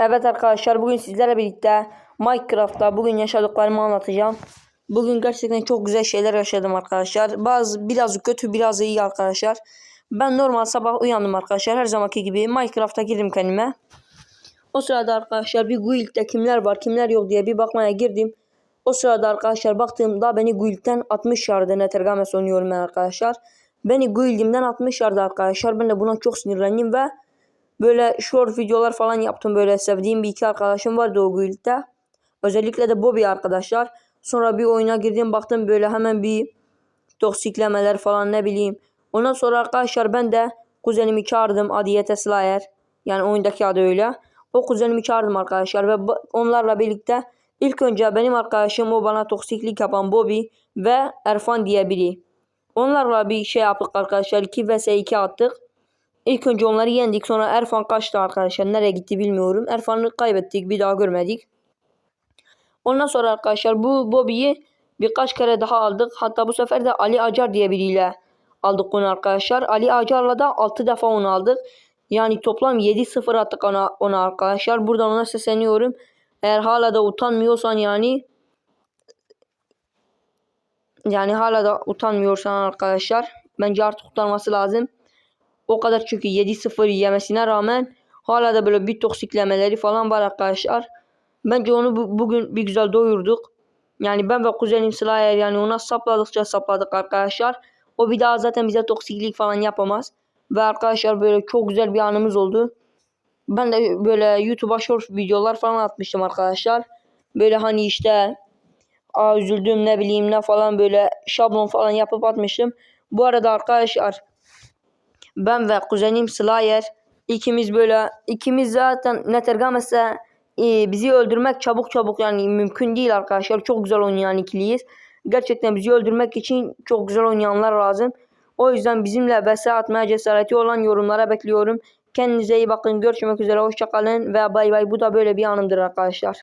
Evet arkadaşlar bugün sizlerle birlikte Minecraft'ta bugün yaşadıklarımı anlatacağım. Bugün gerçekten çok güzel şeyler yaşadım arkadaşlar. Bazı biraz kötü biraz iyi arkadaşlar. Ben normal sabah uyandım arkadaşlar. Her zamanki gibi Minecraft'a girdim kendime. O sırada arkadaşlar bir guild'de kimler var kimler yok diye bir bakmaya girdim. O sırada arkadaşlar baktığımda beni guild'den 60 yardı Nethergames oynuyorum ben arkadaşlar. Beni guild'imden 60 yardı arkadaşlar. Ben de buna çok sinirlendim ve böyle short videolar falan yaptım. Böyle sevdiğim bir iki arkadaşım vardı o guild'de. Özellikle de Bobby arkadaşlar. Sonra bir oyuna girdim baktım böyle hemen bir toksiklemeler falan ne bileyim. Ondan sonra arkadaşlar ben de kuzenimi çağırdım Adiyete Slayer. Yani oyundaki adı öyle. O kuzenimi çağırdım arkadaşlar ve onlarla birlikte ilk önce benim arkadaşım o bana toksiklik yapan Bobby ve Erfan diye biri. Onlarla bir şey yaptık arkadaşlar. 2 vs 2 attık. İlk önce onları yendik. Sonra Erfan kaçtı arkadaşlar. Nereye gitti bilmiyorum. Erfan'ı kaybettik. Bir daha görmedik. Ondan sonra arkadaşlar bu Bobby'yi birkaç kere daha aldık. Hatta bu sefer de Ali Acar diye biriyle aldık onu arkadaşlar. Ali Acar'la da 6 defa onu aldık. Yani toplam 7-0 attık ona, ona arkadaşlar. Buradan ona sesleniyorum. Eğer hala da utanmıyorsan yani yani hala da utanmıyorsan arkadaşlar bence artık utanması lazım. O kadar çünkü 7-0 yemesine rağmen hala da böyle bir toksiklemeleri falan var arkadaşlar. Bence onu bu- bugün bir güzel doyurduk. Yani ben ve kuzenim Slayer yani ona sapladıkça sapladık arkadaşlar. O bir daha zaten bize toksiklik falan yapamaz. Ve arkadaşlar böyle çok güzel bir anımız oldu. Ben de böyle YouTube'a short videolar falan atmıştım arkadaşlar. Böyle hani işte Aa üzüldüm ne bileyim ne falan böyle şablon falan yapıp atmıştım. Bu arada arkadaşlar ben ve kuzenim Slayer ikimiz böyle ikimiz zaten Nethergames'e e, bizi öldürmek çabuk çabuk yani mümkün değil arkadaşlar. Çok güzel oynayan ikiliyiz. Gerçekten bizi öldürmek için çok güzel oynayanlar lazım. O yüzden bizimle vs atmaya cesareti olan yorumlara bekliyorum. Kendinize iyi bakın. Görüşmek üzere. Hoşçakalın ve bay bay. Bu da böyle bir anımdır arkadaşlar.